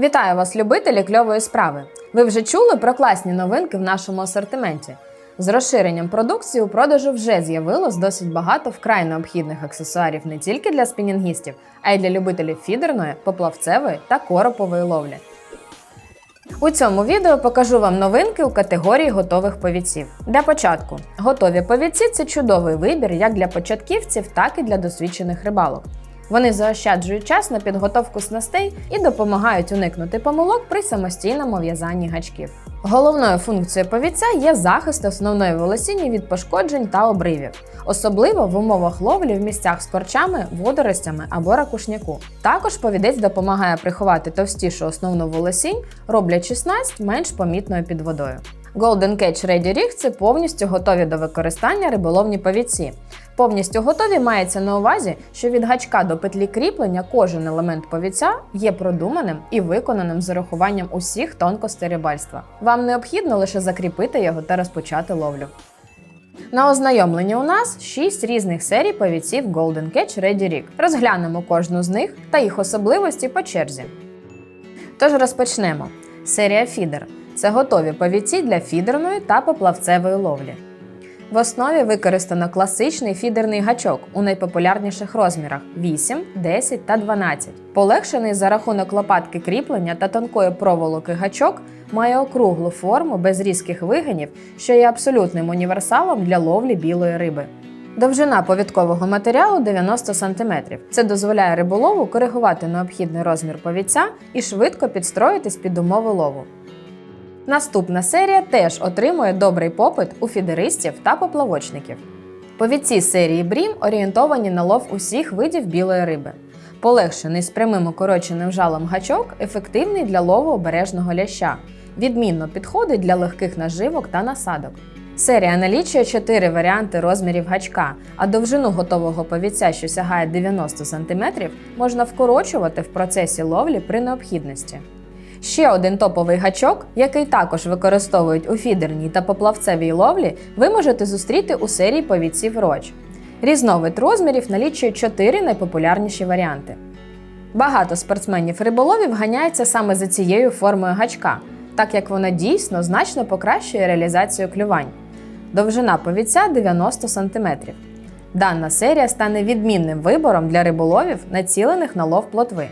Вітаю вас, любителі кльової справи! Ви вже чули про класні новинки в нашому асортименті. З розширенням продукції у продажу вже з'явилось досить багато вкрай необхідних аксесуарів не тільки для спінінгістів, а й для любителів фідерної, поплавцевої та коропової ловлі. У цьому відео покажу вам новинки у категорії готових повідців. Для початку, готові повідці це чудовий вибір як для початківців, так і для досвідчених рибалок. Вони заощаджують час на підготовку снастей і допомагають уникнути помилок при самостійному в'язанні гачків. Головною функцією повідця є захист основної волосіння від пошкоджень та обривів, особливо в умовах ловлі в місцях з корчами, водоростями або ракушняку. Також повідець допомагає приховати товстішу основну волосінь, роблячи снасть менш помітною під водою. Golden Catch Ready Rig – це повністю готові до використання риболовні повідці. Повністю готові мається на увазі, що від гачка до петлі кріплення кожен елемент повідця є продуманим і виконаним з урахуванням усіх тонкостей рибальства. Вам необхідно лише закріпити його та розпочати ловлю. На ознайомленні у нас 6 різних серій повідців Golden Catch Ready Rig. Розглянемо кожну з них та їх особливості по черзі. Тож розпочнемо. Серія Фідер це готові повідці для фідерної та поплавцевої ловлі. В основі використано класичний фідерний гачок у найпопулярніших розмірах 8, 10 та 12. Полегшений за рахунок лопатки кріплення та тонкої проволоки гачок має округлу форму без різких вигинів, що є абсолютним універсалом для ловлі білої риби. Довжина повідкового матеріалу 90 см. Це дозволяє риболову коригувати необхідний розмір повідця і швидко підстроїтись під умови лову. Наступна серія теж отримує добрий попит у фідеристів та поплавочників. Повідці серії Брім орієнтовані на лов усіх видів білої риби. Полегшений з прямим укороченим жалом гачок ефективний для лову обережного ляща. Відмінно підходить для легких наживок та насадок. Серія налічує 4 варіанти розмірів гачка, а довжину готового повідця, що сягає 90 см, можна вкорочувати в процесі ловлі при необхідності. Ще один топовий гачок, який також використовують у фідерній та поплавцевій ловлі, ви можете зустріти у серії повідців Роч. Різновид розмірів налічує 4 найпопулярніші варіанти. Багато спортсменів риболовів ганяються саме за цією формою гачка, так як вона дійсно значно покращує реалізацію клювань. Довжина повідця 90 см. Дана серія стане відмінним вибором для риболовів, націлених на лов плотви.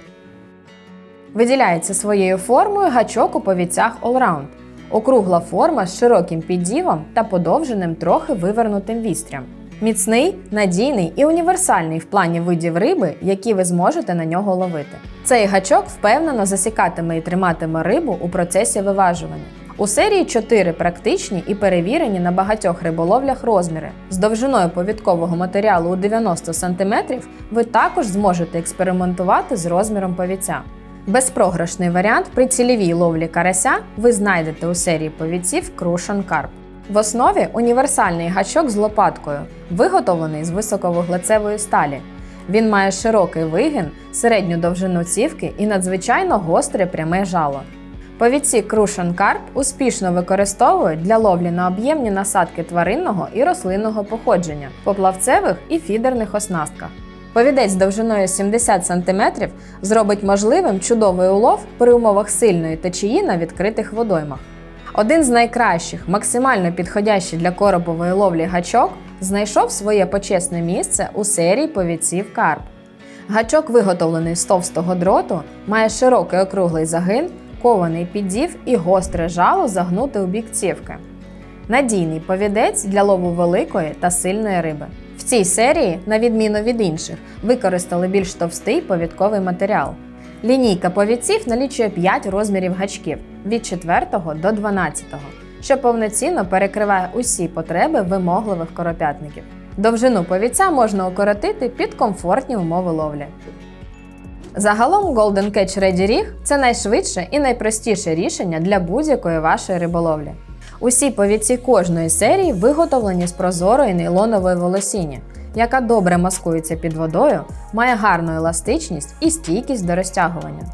Виділяється своєю формою гачок у повідцях Allround. Округла форма з широким піддівом та подовженим трохи вивернутим вістрям. Міцний, надійний і універсальний в плані видів риби, які ви зможете на нього ловити. Цей гачок впевнено засікатиме і триматиме рибу у процесі виважування. У серії 4 практичні і перевірені на багатьох риболовлях розміри. З довжиною повідкового матеріалу у 90 см ви також зможете експериментувати з розміром повіця. Безпрограшний варіант при цільовій ловлі карася ви знайдете у серії повідців Crucian Carp. В основі універсальний гачок з лопаткою, виготовлений з високовуглецевої сталі. Він має широкий вигін, середню довжину цівки і надзвичайно гостре пряме жало. Повідці Crucian Carp успішно використовують для ловлі на об'ємні насадки тваринного і рослинного походження, поплавцевих і фідерних оснастках. Повідець довжиною 70 см зробить можливим чудовий улов при умовах сильної течії на відкритих водоймах. Один з найкращих, максимально підходящий для коропової ловлі гачок, знайшов своє почесне місце у серії повідців карп. Гачок, виготовлений з товстого дроту, має широкий округлий загин, кований піддів і гостре жало загнуте у бік цівки. Надійний повідець для лову великої та сильної риби. Цій серії, на відміну від інших, використали більш товстий повідковий матеріал. Лінійка повідців налічує 5 розмірів гачків від 4 до 12, що повноцінно перекриває усі потреби вимогливих коропятників. Довжину повідця можна укоротити під комфортні умови ловлі. Загалом Golden Catch Ready Rig – це найшвидше і найпростіше рішення для будь-якої вашої риболовлі. Усі повідці кожної серії виготовлені з прозорої нейлонової волосіння, яка добре маскується під водою, має гарну еластичність і стійкість до розтягування.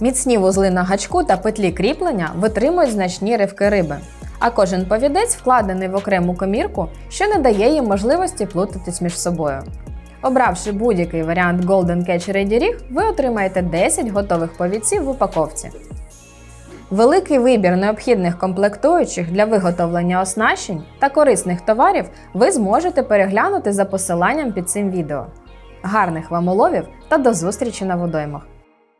Міцні вузли на гачку та петлі кріплення витримують значні ривки риби, а кожен повідець вкладений в окрему комірку, що не дає їм можливості плутатись між собою. Обравши будь-який варіант Golden Catch Ready Rig, ви отримаєте 10 готових повідців в упаковці. Великий вибір необхідних комплектуючих для виготовлення оснащень та корисних товарів ви зможете переглянути за посиланням під цим відео. Гарних вам уловів та до зустрічі на водоймах!